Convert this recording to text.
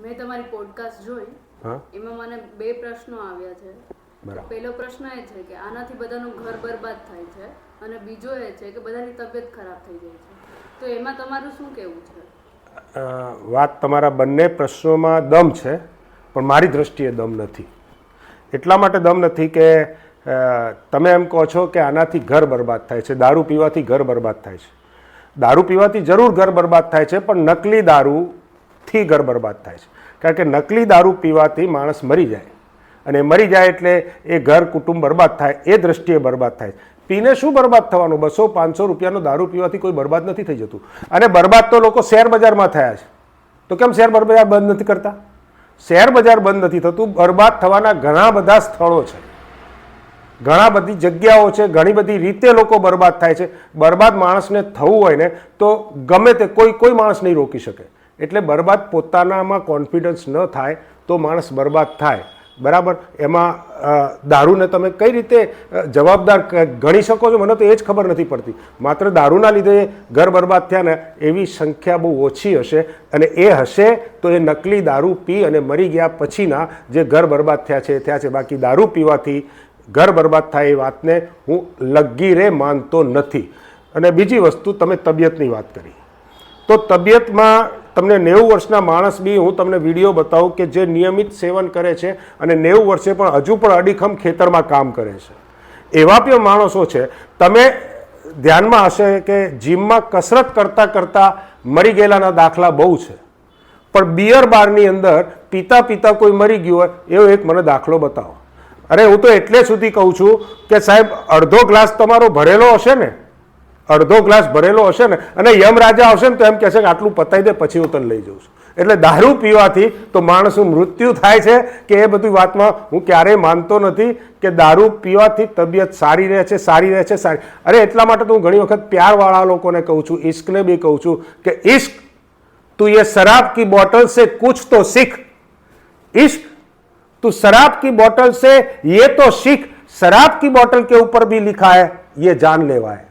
મેં તમારી પોડકાસ્ટ જોઈ. હા? એમાં મને બે પ્રશ્નો આવ્યા છે. પહેલો પ્રશ્ન એ છે કે આનાથી બધાનું ઘર બરબાદ થાય છે અને બીજો એ છે કે બધાની તબિયત ખરાબ થઈ જાય છે. તો એમાં તમારું શું કહેવું છે? વાત તમારા બંને પ્રશ્નોમાં દમ છે પણ મારી દ્રષ્ટિએ દમ નથી. એટલા માટે દમ નથી કે તમે એમ કહો છો કે આનાથી ઘર બરબાદ થાય છે દારૂ પીવાથી ઘર બરબાદ થાય છે. દારૂ પીવાથી જરૂર ઘર બરબાદ થાય છે પણ નકલી દારૂથી ઘર બરબાદ થાય છે. કારણ કે નકલી દારૂ પીવાથી માણસ મરી જાય. અને મરી જાય એટલે એ ઘર, કુટુંબ બરબાદ થાય, એ દ્રષ્ટિએ બરબાદ થાય પીને શું બરબાદ થવાનું? બસો, પાંચસો રૂપિયાનો દારૂ પીવાથી કોઈ બરબાદ નથી થઈ જતું. અને બરબાદ તો લોકો શેર બજારમાં થયા છે. તો કેમ શેર બજાર બંધ નથી કરતા? શેર બજાર બંધ નથી થતું. બરબાદ થવાના ઘણા બધા સ્થળો છે. ઘણા બધી જગ્યાઓ છે. ઘણી બધી રીતે લોકો બરબાદ થાય છે. બરબાદ માણસને થવું હોય ને, તો ગમે તે કોઈ કોઈ માણસ નહીં રોકી શકે. એટલે બરબાદ પોતાનામાં કોન્ફિડન્સ ન થાય તો માણસ બરબાદ થાય. બરાબર? એમાં દારૂને તમે કઈ રીતે જવાબદાર ગણી શકો છો? મને તો એ જ ખબર નથી પડતી. માત્ર દારૂના લીધે ઘર બરબાદ થયા ને એવી સંખ્યા બહુ ઓછી હશે અને એ હશે તો એ નકલી દારૂ પી અને મરી ગયા પછીના જે ઘર બરબાદ થયા છે થયા છે. બાકી દારૂ પીવાથી ઘર બરબાદ થાય એ વાતને હું લગીરે માનતો નથી. અને બીજી વસ્તુ, તમે તબિયતની વાત કરી. તો તબિયતમાં તમને નેવું વર્ષના માણસ બી હું તમને વીડિયો બતાવું કે જે નિયમિત સેવન કરે છે અને નેવું વર્ષે પણ હજુ પણ અડીખમ ખેતરમાં કામ કરે છે. એવા પણ માણસો છે, તમે ધ્યાનમાં હશે કે જીમમાં કસરત કરતાં કરતાં મરી ગયેલાના દાખલા બહુ છે. પણ બિયર બારની અંદર પીતા પીતા કોઈ મરી ગયું હોય, એવો એક મને દાખલો બતાવો. અરે હું તો એટલે સુધી કહું છું કે સાહેબ, અડધો ગ્લાસ તમારો ભરેલો હશે ને? અડધો ગ્લાસ ભરેલો હશે ને અને યમ રાજા આવશે ને તો એમ કહેશે કે આટલું પતાવી દે પછી હું તને લઈ જઉં છું એટલે દારૂ પીવાથી તો માણસનું મૃત્યુ થાય છે કે એ બધી વાતમાં હું ક્યારેય માનતો નથી કે દારૂ પીવાથી તબિયત સારી રહે છે સારી રહે છે સારી અરે એટલા માટે તો હું ઘણી વખત પ્યારવાળા લોકોને કહું છું ઈશ્કને બી કહું છું કે ઈશ્ક તું ये शराब की बोतल से कुछ तो सीख इश्क तू शराब की बोतल से ये तो सीख शराब की बोतल के ऊपर भी लिखा है ये जान लेवा है